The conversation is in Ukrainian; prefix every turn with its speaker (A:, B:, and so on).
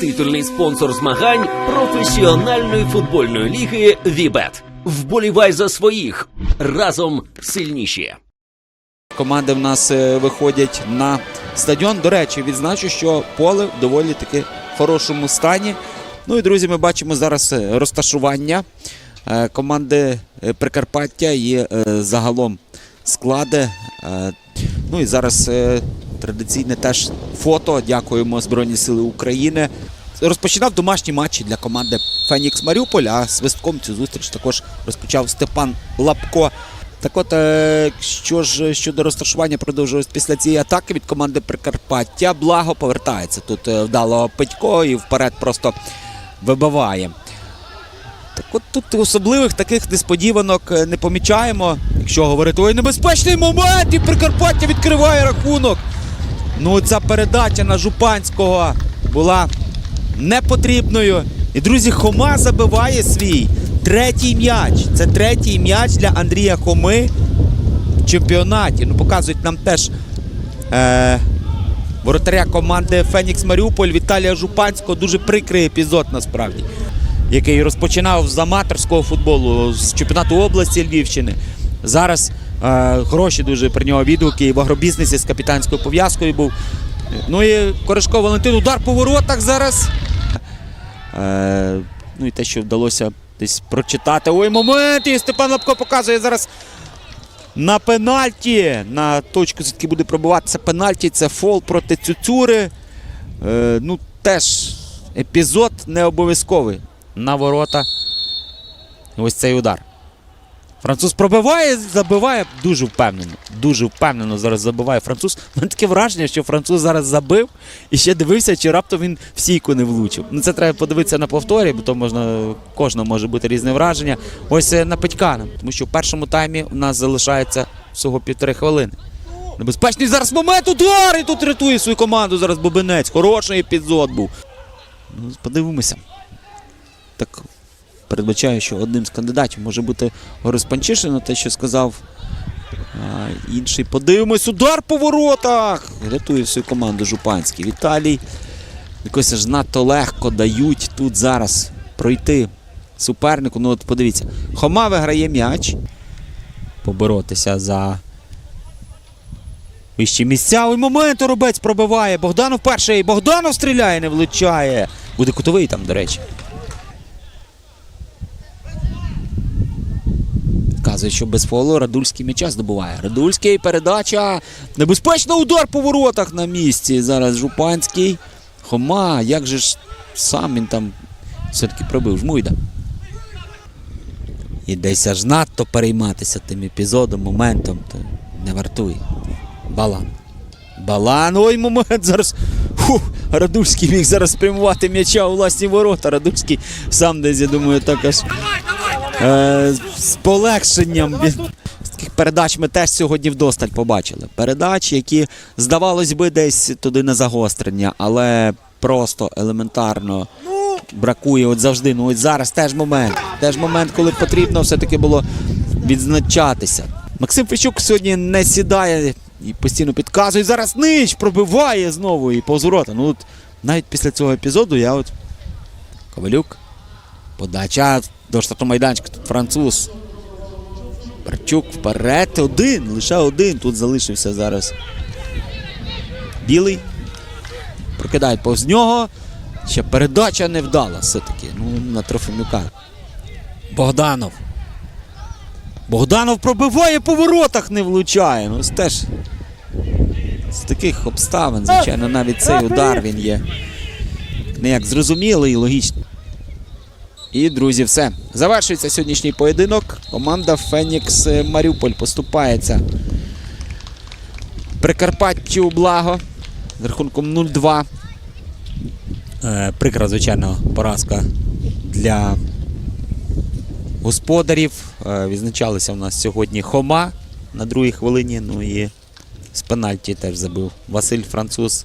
A: Титульний спонсор змагань професіональної футбольної ліги Вібет. Вболівай за своїх разом сильніші.
B: Команди в нас е, виходять на стадіон. До речі, відзначу, що поле в доволі таки хорошому стані. Ну і друзі, ми бачимо зараз е, розташування е, команди Прикарпаття і загалом склади. Ну і зараз традиційне теж фото. Дякуємо Збройні Сили України. Розпочинав домашні матчі для команди Фенікс Маріуполь, а свистком цю зустріч також розпочав Степан Лапко. Так от, е, що ж щодо розташування продовжилось після цієї атаки від команди Прикарпаття. Благо повертається. Тут е, вдало Петько і вперед просто вибиває. Так от тут особливих таких несподіванок е, не помічаємо. Якщо говорити, ой, небезпечний момент, і Прикарпаття відкриває рахунок. Ну, ця передача на Жупанського була непотрібною. І, друзі, Хома забиває свій третій м'яч. Це третій м'яч для Андрія Хоми в чемпіонаті. Ну, показують нам теж е, воротаря команди Фенікс Маріуполь Віталія Жупанського. Дуже прикрий епізод насправді, який розпочинав з аматорського футболу, з чемпіонату області Львівщини. Зараз хороші дуже про нього відгуки в агробізнесі з капітанською пов'язкою був. Ну і Корешко Валентин, удар по воротах зараз. Е, ну і те, що вдалося десь прочитати. Ой, момент! І Степан Лапко показує зараз на пенальті. На точку все-таки буде пробиватися пенальті. Це фол проти Цюцюри. Е, ну, теж епізод не обов'язковий на ворота. Ось цей удар. Француз пробиває, забиває дуже впевнено. Дуже впевнено зараз забиває француз. У мене таке враження, що француз зараз забив і ще дивився, чи раптом він в сійку не влучив. Ну це треба подивитися на повторі, бо то можна кожного може бути різне враження. Ось е, на Петькана, тому що в першому таймі у нас залишається всього півтори хвилини. Небезпечний зараз момент удар! І тут рятує свою команду зараз Бобинець. Хороший епізод був. Ну, подивимося. Так передбачаю, що одним з кандидатів може бути Горис Панчишин, те, що сказав а, інший. Подивимось, удар по воротах! Рятує всю команду Жупанський. Віталій. Якось аж надто легко дають тут зараз пройти супернику. Ну, от подивіться, Хома виграє м'яч. Поборотися за вищі місця. Ой, момент Робець пробиває. Богданов перший. Богданов стріляє, не влучає. Буде кутовий там, до речі. Казує, що без фолу Радульський м'яча здобуває. Радульський передача. Небезпечно удар по воротах на місці. Зараз Жупанський. Хома, як же ж сам він там все-таки пробив жмуйда. І десь аж надто перейматися тим епізодом, моментом, то не вартує. Балан. Балан. Ой, момент зараз. Фух, Радульський міг зараз спрямувати м'яча у власні ворота. Радульський сам десь, я думаю, так аж е, з полегшенням. Він... З Таких передач ми теж сьогодні вдосталь побачили. Передачі, які, здавалось би, десь туди на загострення, але просто елементарно бракує от завжди. Ну ось зараз теж момент. Теж момент, коли потрібно все-таки було відзначатися. Максим Фещук сьогодні не сідає і постійно підказує. Зараз нич пробиває знову і повз ворота. Ну от навіть після цього епізоду я от Ковалюк. Подача до штату майданчика. Тут француз. Барчук вперед. Один. Лише один. Тут залишився зараз. Білий. Прокидають повз нього. Ще передача не вдала все-таки. Ну, на Трофимюка. Богданов. Богданов пробиває по воротах, не влучає. Ну, теж з таких обставин, звичайно, навіть цей удар він є не як зрозумілий і логічний. І, друзі, все. Завершується сьогоднішній поєдинок. Команда Фенікс Маріуполь поступається. Прикарпаттю благо з рахунком 0-2. Е, прикра, звичайно, поразка для господарів. Е, відзначалися у нас сьогодні Хома на другій хвилині. Ну і з пенальті теж забив Василь Француз.